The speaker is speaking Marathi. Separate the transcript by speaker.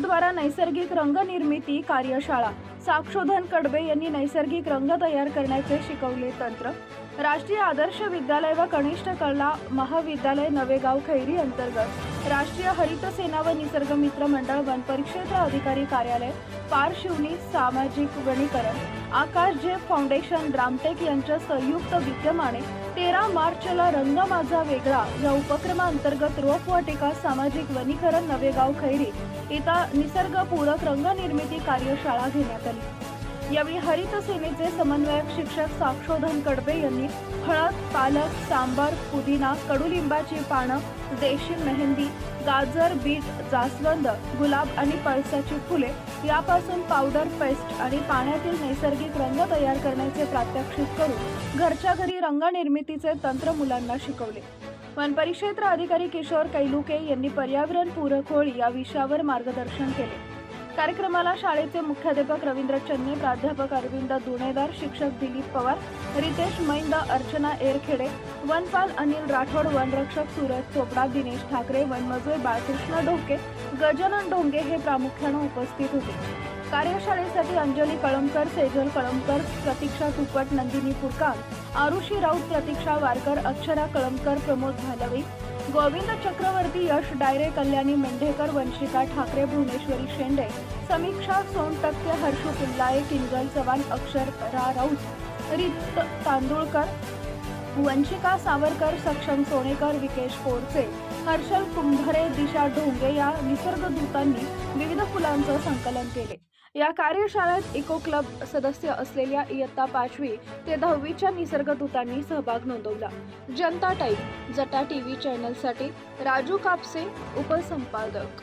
Speaker 1: द्वारा नैसर्गिक रंग निर्मिती कार्यशाळा. साक्षोधन कडबे यांनी नैसर्गिक रंग तयार करण्याचे शिकवले तंत्र. राष्ट्रीय आदर्श विद्यालय व कनिष्ठ कला महाविद्यालय नवेगाव खैरी अंतर्गत राष्ट्रीय हरित सेना व निसर्ग मित्र मंडळ वन परिक्षेत्र अधिकारी कार्यालय पारशिवनी सामाजिक वनीकरण आकाश जे फाउंडेशन रामटेक यांच्या संयुक्त विद्यमाने तेरा मार्चला रंग माझा वेगळा या उपक्रमाअंतर्गत रोपवाटिका सामाजिक वनीकरण नवेगाव खैरी इथं निसर्गपूरक रंगनिर्मिती कार्यशाळा घेण्यात आली. यावेळी हरित सेनेचे समन्वयक शिक्षक साक्षोधन कडबे यांनी हळद पालक सांबार पुदिना कडुलिंबाची पानं देशी मेहंदी गाजर बीट जास्वंद गुलाब आणि पळसाची फुले यापासून पावडर पेस्ट आणि पाण्यातील नैसर्गिक रंग तयार करण्याचे प्रात्यक्षिक करून घरच्या घरी रंगनिर्मितीचे तंत्र मुलांना शिकवले. वन परिक्षेत्र अधिकारी किशोर कैलुके यांनी पर्यावरण पूरक होळी या विषयावर मार्गदर्शन केले. कार्यक्रमाला शाळेचे मुख्याध्यापक रवींद्र चन्ने प्राध्यापक अरविंद दुणेदार शिक्षक दिलीप पवार रितेश मैंद अर्चना एरखेडे वनपाल अनिल राठोड वनरक्षक सूरज चोपडा दिनेश ठाकरे वनमजूर बाळकृष्ण ढोके गजानन डोंगे हे प्रामुख्यानं उपस्थित होते. कार्यशाळेसाठी अंजली कळमकर सेजल कळमकर प्रतीक्षा तुपट नंदिनी फुरकान आरुषी राऊत प्रतीक्षा वारकर अक्षरा कळमकर प्रमोद भालवी गोविंद चक्रवर्ती यश डायरे कल्याणी मेंढेकर वंशिका ठाकरे भुवनेश्वरी शेंडे समीक्षा सोनटक्के हर्ष पिल्लाळे किंजल चव्हाण अक्षर रा राऊत रित तांदुळकर वंशिका सावरकर सक्षम सोनेकर विकेश कोरचे हर्षल कुंभरे दिशा ढोंगे या निसर्गदूतांनी विविध फुलांचं संकलन केले. या कार्यशाळेत इको क्लब सदस्य असलेल्या इयत्ता पाचवी ते दहावीच्या निसर्गदूतांनी सहभाग नोंदवला. जनता टाईम जटा टीव्ही चॅनलसाठी राजू कापसे उपसंपादक.